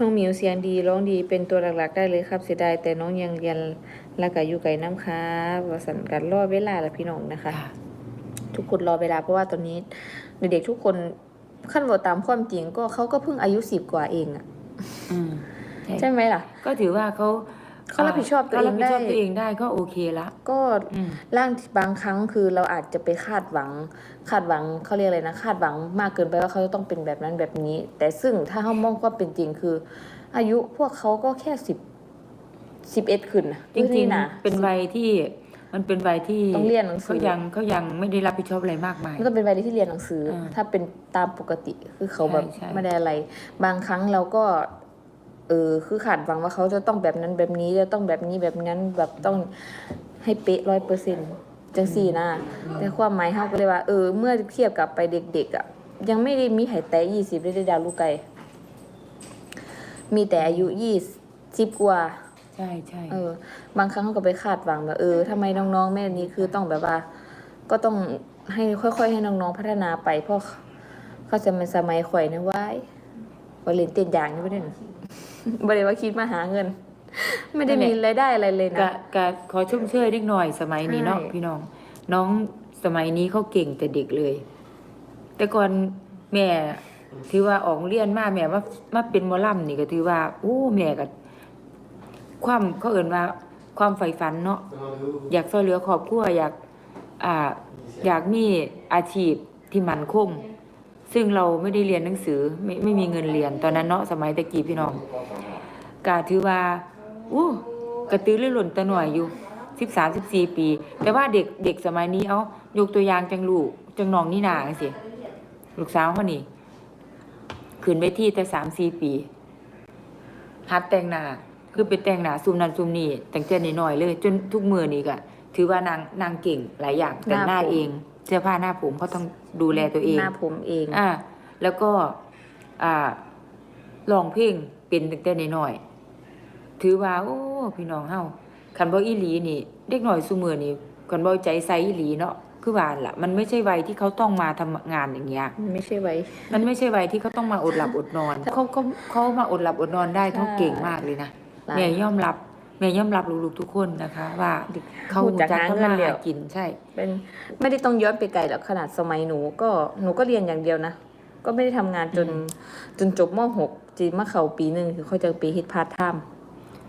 น้องหมิวเสียงดีร้องดีเป็นตัวหลักๆได้เลยครับเสียดายแต่น้องยังเรียนแล้วก็อยู่ไกลน้ำค้าว่าสันกันรอเวลาละพี่น้องนะคะค่ะทุกคนรอเวลาเพราะว่าตอนนี้เด็กๆทุกคนขั้นว่าตามความจริงก็เขาก็เพิ่งอายุสิบกว่าเองอะอืมใช่ใช่ไหมล่ะ ก็ถือว่าเขา เขารับผิดชอบตัวเองขารับผิดชอบได้ตัวเองได้ก็โอเคละ ก็อืมร่างบางครั้งคือเราอาจจะไปคาดหวัง คาดหวังเขาเรียกอะไรนะ คาดหวังมากเกินไปว่าเขาจะต้องเป็นแบบนั้นแบบนี้ แต่ซึ่งถ้าเขามองว่าเป็นจริงคือ อายุพวกเขาก็แค่สิบสิบเอ็ดขึ้นนะจริงนี่นะๆเป็นวัยที่มันเป็นวัยที่ต้องเรียนหนังสืเขาอยังเขายังไม่ได้รับผิดชอบอะไรมากมายมันก็เป็นวัยที่เรียนหนังสืออาถ้าเป็นตามปกติคือเขาแบบใช่ใช่ไม่ได้อะไร บางครั้งเราก็ เออคือขาดหวังว่าเขาจะต้องแบบนั้นแบบนี้จะต้องแบบนี้แบบนั้นแบบต้องให้เป๊ะร้อยเปอร์เซ็นต์จังสี่นะ แต่ความหมายเขาก็เลยว่า เออ เมื่อเทียบกับไปเด็กๆอะ ยังไม่ได้มีไห่แต่ยี่สิบได้ดาวลูกไก่มีแต่อายุยี่สิบกว่า ใช่ใช่เออ บางครั้งเขาก็ไปคาดหวังแบบเออทำไมน้องๆแม่นี้คือต้องแบบว่า ก็ต้องให้ค่อยๆให้น้องๆพัฒนาไปเพราะเขาจะเป็นสมัยข่อยนะว้ายว่าเล่นเต้นอย่างนี่ไม่ได้นะ บริว่าคิดมาหาเงิน ไม่ได้มีรายได้อะไรเลยกะนะกะขอชมเชยเล็กหน่อยสมัยนี้เนาะใช่พี่น้อง น้องสมัยนี้เขาเก่งแต่เด็กเลย แต่ก่อนแม่ถือว่าออกเรียนมาแม่มามาเป็นหมอลำนี่ก็ถือว่าโอ้แม่ก็ความเขาเอ่นว่าความใฝ่ฝันเนาะอยากช่วยเหลือครอบครัวอยากอ่าอยากมีอาชีพที่มั่นคง ซึ่งเราไม่ได้เรียนหนังสือไม่ไม่มีเงินเรียนตอนนั้นเนาะสมัยตะกี้พี่น้องกาถือว่าอู้กระตือรือร้นตะหน่อยอยู่สิบสามสิบสี่ปี แต่ว่าเด็กเด็กสมัยนี้เอายกตัวอย่างจังลูกจังน้องนี่นาสิลูกสาวเขานี่ขึ้นไปที่แต่สามสี่ปีหัดแต่งหน้าคือไปแต่งหน้าซุมนันซุมนี้แต่งแต่น้อยเลย จนทุกมือนี่ก็ถือว่านางนางเก่งหลายอย่างแต่งหน้าเอง สื้อผ้าหน้าผมเขาต้องดูแลตัวเองหน้าผมเองอ่าแล้วก็อ่าร้องเพลงเป็นตั้งแต่น้อยๆถือว่าโอ้พี่น้องเฮาคันบ่อีหลีนี่ เด็กน้อยซุมื้อนี่คันบ่ใจใส่อีหลีเนาะคือว่าล่ะ มันไม่ใช่วัยที่เขาต้องมาทำงานอย่างเงี้ยไม่ใช่ไว้มันไม่ใช่วัยที่เขาต้องมาอดหลับอดนอนเขาเขาเขามาอดหลับอดนอนได้เขาใช่เก่งมากเลยนะหลายแม่ยอมรับ แม่ยอมรับลูกๆทุกคนนะคะ ว่าเขาพูดจากจะหาทำเงิมานเดียหาวกินใช่ เป็นไม่ได้ต้องย้อนไปไกลหรอกขนาดสมัยหนูก็หนูก็เรียนอย่างเดียวนะก็ไม่ได้ทำงานจนอืมจนจบม .6 จีมาเข้าปีหนึ่งคือเขาจะปีฮิตพาร์ทไทม์